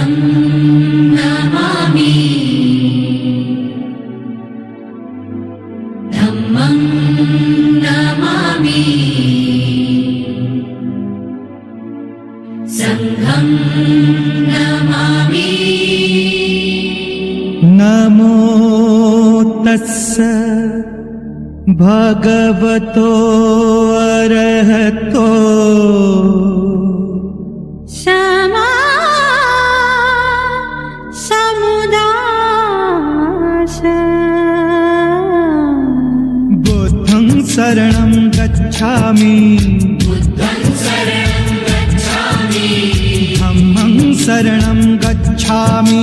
बुद्धं नमामि। धम्मं नमामि। सङ्घं नमामि। नमो तस्स भगवतो अरहतो धम्मं शरणं गच्छामि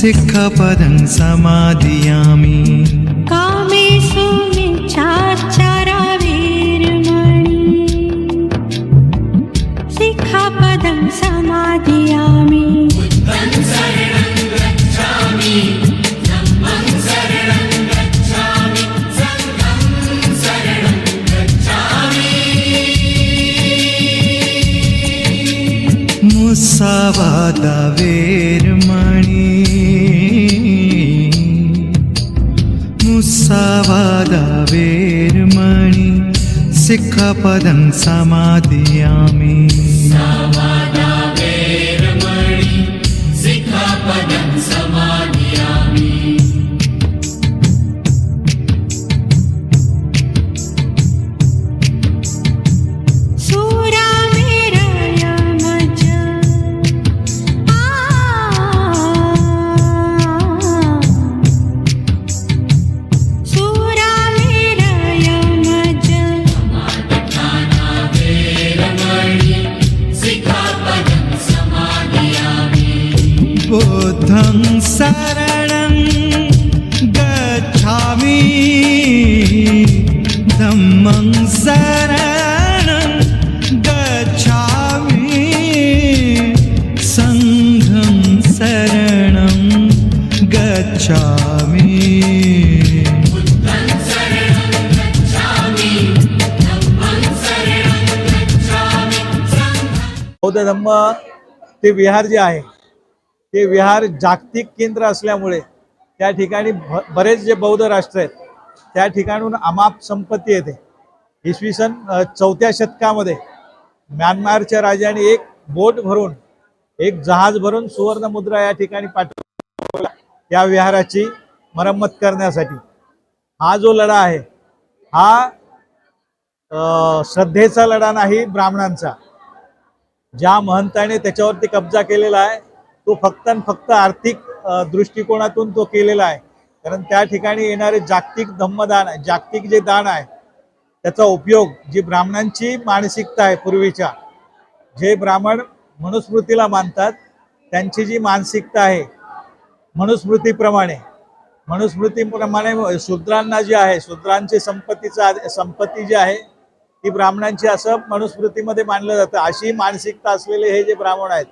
सिक्खपदं समादियामि कामेषु சாவாத வேர்மணி முசாவாத வேர்மணி சிக்காபதம் சமாதியாமே. बुद्धं शरणं गच्छामि। धम्मं शरणं गच्छामि। सङ्घं शरणं गच्छामि। हो बौद्ध धम्म ते विहार जे आहे हे विहार जागतिक केंद्र असल्यामुळे त्या ठिकाणी बरेच जे बौद्ध राष्ट्र आहेत त्या ठिकाणून अमाप संपत्ती येते. इसवी सन चौथ्या शतकामध्ये म्यानमारच्या राजाने एक बोट भरून एक जहाज भरून सुवर्ण मुद्रा या ठिकाणी पाठवला या विहाराची मरम्मत करण्यासाठी. हा जो लढा आहे हा श्रद्धेचा लढा नाही ब्राह्मणांचा. ज्या महंताने त्याच्यावरती कब्जा केलेला आहे तो फक्त आणि फक्त आर्थिक दृष्टिकोनातून तो केलेला आहे. कारण त्या ठिकाणी येणारे जागतिक धम्मदान आहे जागतिक जे दान आहे त्याचा उपयोग जी ब्राह्मणांची मानसिकता आहे पूर्वीच्या जे ब्राह्मण मनुस्मृतीला मानतात त्यांची जी मानसिकता आहे मनुस्मृतीप्रमाणे मनुस्मृतीप्रमाणे शूद्रांना जे आहे शूद्रांची संपत्तीचा संपत्ती जी आहे ती ब्राह्मणांची असं मनुस्मृतीमध्ये मानलं जातं. अशी मानसिकता असलेले हे जे ब्राह्मण आहेत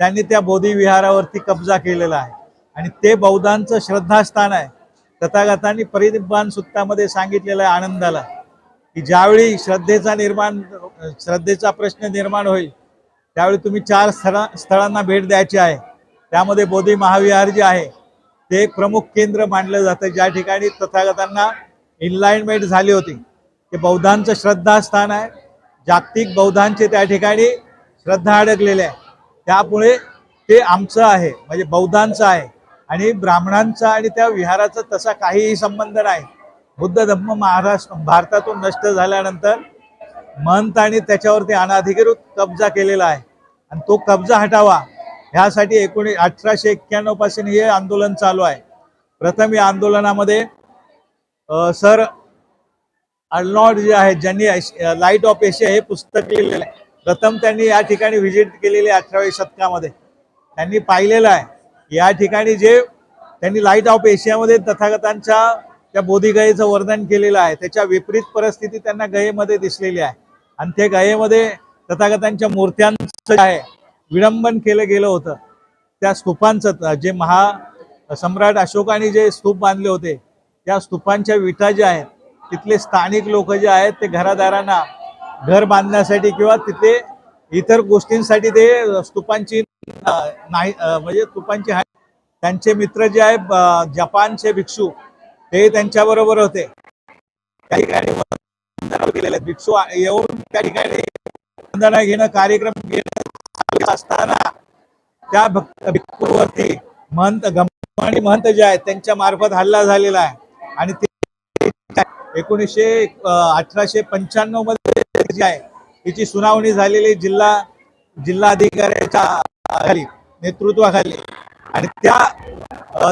त्यांनी त्या बोधी विहारावरती कब्जा केलेला आहे. आणि ते बौद्धांचं श्रद्धास्थान आहे. तथागतांनी परिनिब्बान सुत्तामध्ये सांगितलेलं आहे आनंदाला की ज्यावेळी श्रद्धेचा निर्माण श्रद्धेचा प्रश्न निर्माण होईल त्यावेळी तुम्ही चार स्थळा स्थळांना भेट द्यायची आहे. त्यामध्ये बोधी महाविहार जे आहे ते एक प्रमुख केंद्र मानलं जातं. ज्या ठिकाणी तथागतांना इनलाइनमेंट झाली होती. ते बौद्धांचं श्रद्धास्थान आहे. जागतिक बौद्धांचे त्या ठिकाणी श्रद्धा अडकलेले आहे त्यामुळे ते आमचं आहे म्हणजे बौद्धांचं आहे. आणि ब्राह्मणांचा आणि त्या विहाराचा तसा काहीही संबंध नाही. बुद्ध धम्म महाराष्ट्र भारतातून नष्ट झाल्यानंतर महंत आणि त्याच्यावरती अनाधिकृत कब्जा केलेला आहे. आणि तो कब्जा हटावा ह्यासाठी एकोणी अठराशे एक्क्याण्णवपासून हे आंदोलन चालू आहे. प्रथम या आंदोलनामध्ये सर अर्नॉड जे आहे ज्यांनी लाइट ऑफ एशिया हे पुस्तक लिहिलेलं आहे. प्रथम त्यांनी या ठिकाणी व्हिजिट केलेली आहे अठराव्या शतकामध्ये. त्यांनी पाहिलेलं आहे. या ठिकाणी जे त्यांनी लाइट ऑफ एशियामध्ये तथागतांच्या त्या बोधीगयेचं वर्णन केलेलं आहे. त्याच्या विपरीत परिस्थिती त्यांना गयेमध्ये दिसलेली आहे. आणि ते गयेमध्ये तथागतांच्या मूर्त्यांचं आहे विडंबन केलं गेलं होतं. त्या स्तूपांचं जे महा सम्राट अशोकाने जे स्तूप बांधले होते त्या स्तूपांच्या विटा ज्या आहेत तिथले स्थानिक लोक जे आहेत ते घरादारांना घर बांधण्यासाठी किंवा तिथे इतर गोष्टींसाठी ते स्तूपांची नाही म्हणजे स्तूपांची त्यांचे मित्र जे आहे जपानचे भिक्षू ते त्यांच्याबरोबर होते. त्या ठिकाणी भिक्षू येऊन त्या ठिकाणी वंदना घेणं कार्यक्रम घेणं असताना त्या भक्त भिक्षूवरती महंत गंमाणी महंत जे आहेत त्यांच्या मार्फत हल्ला झालेला आहे. आणि ते एकोणीसशे अठराशे पंच्याण्णवमध्ये जी आहे. तिची सुनावणी झालेली जिल्हा जिल्हाधिकाऱ्याच्या खाली नेतृत्वाखाली. आणि त्या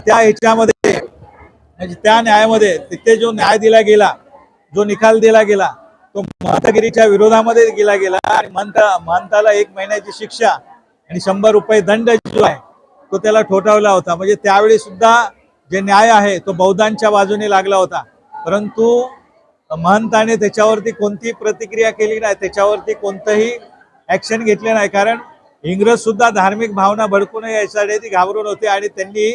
त्या ह्याच्यामध्ये म्हणजे त्या न्यायामध्ये तिथे जो न्याय दिला गेला जो निकाल दिला गेला तो महंतगिरीच्या विरोधामध्ये दिला गेला. आणि महंत महंताला एक महिन्याची शिक्षा आणि शंभर रुपये दंड जो आहे तो त्याला ठोठावला होता. म्हणजे त्यावेळी सुद्धा जे न्याय आहे तो बौद्धांच्या बाजूने लागला होता. परंतु महंताने त्याच्यावरती कोणतीही प्रतिक्रिया केली नाही त्याच्यावरती कोणतंही ऍक्शन घेतले नाही. कारण इंग्रज सुद्धा धार्मिक भावना भडकू नये यासाठी ती घाबरून होती आणि त्यांनी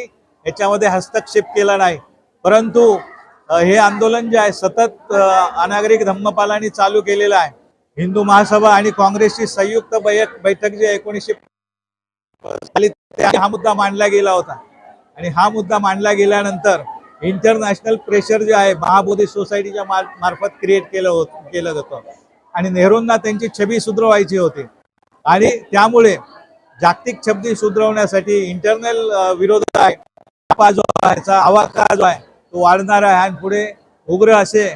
याच्यामध्ये हस्तक्षेप केला नाही. परंतु हे आंदोलन जे आहे सतत अनागरिक धम्मपालांनी चालू केलेलं आहे. हिंदू महासभा आणि काँग्रेसची संयुक्त बैठक बैठक जी एकोणीसशे हा मुद्दा मांडला गेला होता. आणि हा मुद्दा मांडला गेल्यानंतर इंटरनॅशनल प्रेशर जे आहे महाबोधी सोसायटीच्या मार मार्फत क्रिएट केलं होत केलं जातं. आणि नेहरूंना त्यांची छबी सुधरवायची होती. आणि त्यामुळे जागतिक छबी सुधरवण्यासाठी इंटरनल विरोध आहे. जो आहे आवाका जो आहे तो वाढणार आहे. आणि पुढे उग्र असे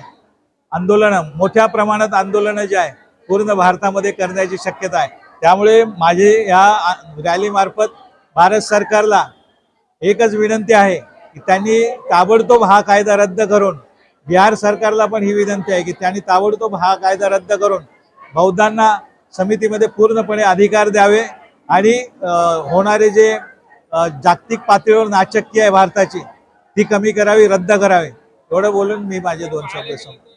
आंदोलनं मोठ्या प्रमाणात आंदोलनं जे आहे पूर्ण भारतामध्ये करण्याची शक्यता आहे. त्यामुळे माझे या रॅली मार्फत भारत सरकारला एकच विनंती आहे त्यांनी ताबडतोब हा कायदा रद्द करून बिहार सरकारला पण ही विनंती आहे की त्यांनी ताबडतोब हा कायदा रद्द करून बौद्धांना समितीमध्ये पूर्णपणे अधिकार द्यावे आणि होणारे जे जागतिक पातळीवर नाचक्की आहे भारताची ती कमी करावी रद्द करावी. एवढं बोलून मी माझे दोन शब्द संपतो